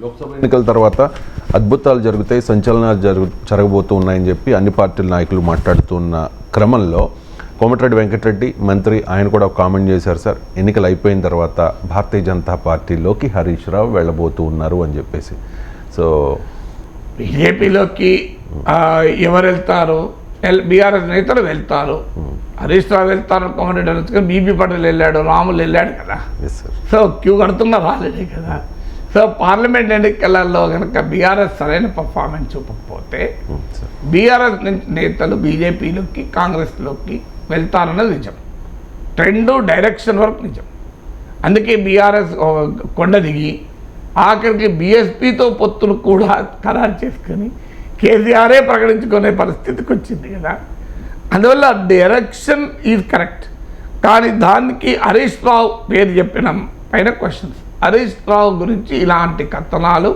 లోక్సభ ఎన్నికల తర్వాత అద్భుతాలు జరుగుతాయి సంచలనాలు జరుగు జరగబోతూ ఉన్నాయని చెప్పి అన్ని పార్టీల నాయకులు మాట్లాడుతున్న క్రమంలో కోమటిరెడ్డి వెంకటరెడ్డి మంత్రి ఆయన కూడా కామెంట్ చేశారు సార్ ఎన్నికలు అయిపోయిన తర్వాత భారతీయ జనతా పార్టీలోకి హరీష్ రావు వెళ్ళబోతూ ఉన్నారు అని చెప్పేసి. సో బీజేపీలోకి ఎవరు వెళ్తారు బీఆర్ఎస్ నేతలు వెళ్తారు. హరీష్ రావు వెళ్తారు కానీ బీబీ పటేల్ వెళ్ళాడు రాములు వెళ్ళాడు కదా. సో క్యూ కడుతున్న రాలేదే కదా. సో పార్లమెంట్ ఎన్నికలలో కనుక బీఆర్ఎస్ సరైన పర్ఫార్మెన్స్ చూపకపోతే బీఆర్ఎస్ నుంచి నేతలు బీజేపీలోకి కాంగ్రెస్లోకి వెళ్తారన్నది నిజం. ట్రెండ్ డైరెక్షన్ వరకు నిజం. అందుకే బీఆర్ఎస్ కొండ దిగి ఆఖరికి బీఎస్పీతో పొత్తులు కూడా ఖరారు చేసుకొని కేసీఆరే ప్రకటించుకునే పరిస్థితికి వచ్చింది కదా. అందువల్ల డైరెక్షన్ ఈజ్ కరెక్ట్. కానీ దానికి హరీష్ రావు పేరు చెప్పిన పైన క్వశ్చన్స్ హరీష్ రావు గురించి ఇలాంటి కథనాలు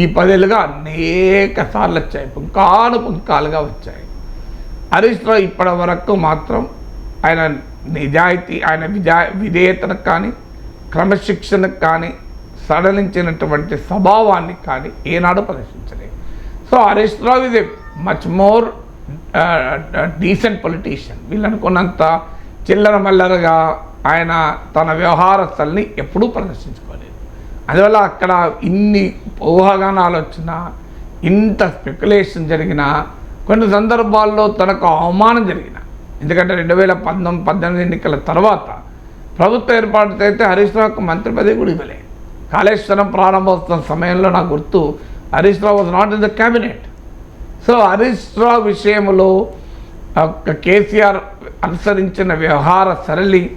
ఈ పదేళ్ళుగా అనేక సార్లు వచ్చాయి. పుంకాను పుంకాలుగా వచ్చాయి. హరీష్ రావు ఇప్పటి వరకు మాత్రం ఆయన నిజాయితీ ఆయన విజా విధేయతను కానీ క్రమశిక్షణకు కానీ సడలించినటువంటి స్వభావాన్ని కానీ ఏనాడు ప్రదర్శించలేదు. సో హరీష్ రావు ఇది మచ్ మోర్ డీసెంట్ పొలిటీషియన్ వీళ్ళు అనుకున్నంత చిల్లర మల్లరగా ఆయన తన వ్యవహార వ్యవహారస్థల్ని ఎప్పుడూ ప్రదర్శించుకోలేదు. అందువల్ల అక్కడ ఇన్ని ఊహాగానాలు వచ్చినా ఇంత స్పెక్యులేషన్ జరిగినా కొన్ని సందర్భాల్లో తనకు అవమానం జరిగిన. ఎందుకంటే రెండు వేల పంతొమ్మిది పద్దెనిమిది ఎన్నికల తర్వాత ప్రభుత్వ ఏర్పాటు అయితే హరీష్ రావుకు మంత్రి పదవి కూడా ఇవ్వలే. కాళేశ్వరం ప్రారంభోత్సవం సమయంలో నాకు గుర్తు Harish Rao was not in the cabinet so Harish Rao విషయంలో కేసీఆర్ అనుసరించిన వ్యవహార సరళి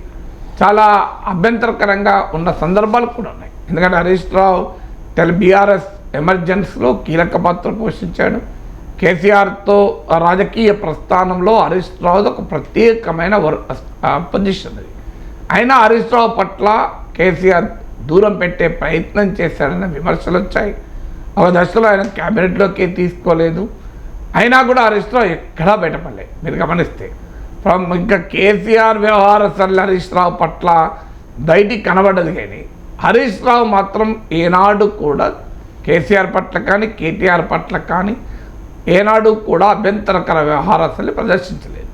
చాలా అభ్యంతరకరంగా ఉన్న సందర్భాలు కూడా ఉన్నాయి. ఎందుకంటే హరీష్ రావు తెల బీఆర్ఎస్ ఎమర్జెన్సీలో కీలక పాత్ర పోషించాడు. కేసీఆర్తో రాజకీయ ప్రస్థానంలో హరీష్ రావు ఒక ప్రత్యేకమైన వర్- పొజిషన్ అది. అయినా హరీష్ రావు పట్ల కేసీఆర్ దూరం పెట్టే ప్రయత్నం చేశాడన్న విమర్శలు వచ్చాయి. ఒక దశలో ఆయన క్యాబినెట్లోకి తీసుకోలేదు. అయినా కూడా హరీష్ రావు ఎక్కడా బయటపడలేదు మీరు గమనిస్తే ఇంకా కేసీఆర్ వ్యవహార సరళి హరీష్ రావు పట్ల బయటికి కనబడదు కానీ హరీష్ రావు మాత్రం ఏనాడు కూడా కేసీఆర్ పట్ల కానీ కేటీఆర్ పట్ల కానీ ఏనాడు కూడా అభ్యంతరకర వ్యవహార ప్రదర్శించలేదు.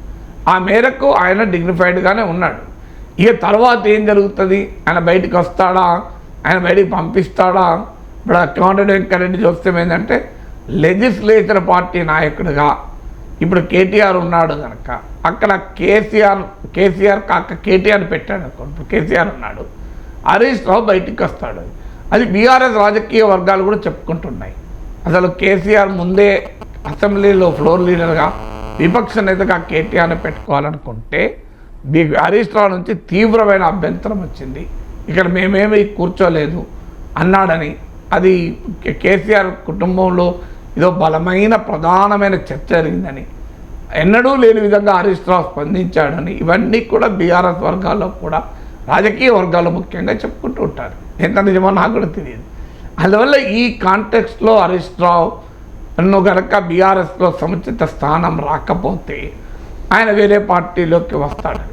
ఆ మేరకు ఆయన డిగ్నిఫైడ్గానే ఉన్నాడు. ఇక తర్వాత ఏం జరుగుతుంది? ఆయన బయటికి వస్తాడా? ఆయన బయటికి పంపిస్తాడా? ఇప్పుడు కోమటిరెడ్డి వెంకరెడ్డి చూస్తే ఏంటంటే లెజిస్లేచర్ పార్టీ నాయకుడిగా ఇప్పుడు కేటీఆర్ ఉన్నాడు కనుక అక్కడ కేసీఆర్ కేసీఆర్ కాక కేటీఆర్ పెట్టాడు అనుకోండి. ఇప్పుడు కేసీఆర్ ఉన్నాడు హరీష్ రావు బయటికి వస్తాడు. అది బీఆర్ఎస్ రాజకీయ వర్గాలు కూడా చెప్పుకుంటున్నాయి. అసలు కేసీఆర్ ముందే అసెంబ్లీలో ఫ్లోర్ లీడర్గా విపక్ష నేతగా కేటీఆర్ని పెట్టుకోవాలనుకుంటే బి హరీష్ రావు నుంచి తీవ్రమైన అభ్యంతరం వచ్చింది. ఇక్కడ మేమేమి కూర్చోలేదు అన్నాడని అది కేసీఆర్ కుటుంబంలో ఇదో బలమైన ప్రధానమైన చర్చ జరిగిందని. ఎన్నడూ లేని విధంగా హరీష్ రావు స్పందించాడని ఇవన్నీ కూడా బీఆర్ఎస్ వర్గాల్లో కూడా రాజకీయ వర్గాల్లో ముఖ్యంగా చెప్పుకుంటూ ఉంటారు. ఎంత నిజమో నాకు కూడా తెలియదు. అందువల్ల ఈ కాంటెక్స్ట్లో హరీష్ రావు నన్ను గనక బీఆర్ఎస్లో సముచిత స్థానం రాకపోతే ఆయన వేరే పార్టీలోకి వస్తాడు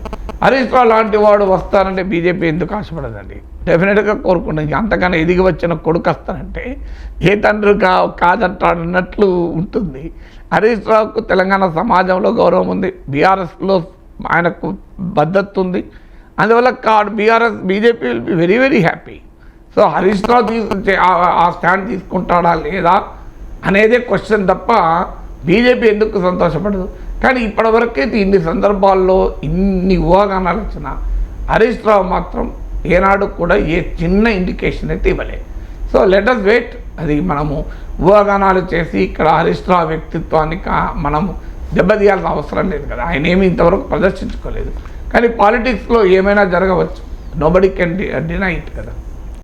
హరీష్ రావు లాంటి వాడు వస్తానంటే బీజేపీ ఎందుకు ఆశపడదండి? డెఫినెట్గా కోరుకుంటుంది అంతకన్నా ఎదిగి వచ్చిన కొడుకు వస్తానంటే ఏ తండ్రి కా కాదంటాడన్నట్లు ఉంటుంది. హరీష్ రావుకు తెలంగాణ సమాజంలో గౌరవం ఉంది బీఆర్ఎస్లో ఆయనకు భద్రత ఉంది. అందువల్ల కాడు BRS BJP will be very very happy. So Harish Rao తీసు ఆ- ఆ స్టాండ్ తీసుకుంటాడా లేదా అనేదే క్వశ్చన్ తప్ప బీజేపీ ఎందుకు సంతోషపడదు? కానీ ఇప్పటివరకైతే ఇన్ని సందర్భాల్లో ఇన్ని ఊహాగానాలు వచ్చినా హరీష్ రావు మాత్రం ఏనాడు కూడా ఏ చిన్న ఇండికేషన్ అయితే ఇవ్వలేదు సో లెటస్ వెయిట్ అది మనము ఊహాగానాలు చేసి ఇక్కడ హరీష్ రావు వ్యక్తిత్వానికి మనము దెబ్బతీయాల్సిన అవసరం లేదు కదా. ఆయన ఏమి ఇంతవరకు ప్రదర్శించుకోలేదు. కానీ పాలిటిక్స్లో ఏమైనా జరగవచ్చు. నోబడి కెన్ డినైంట్ కదా.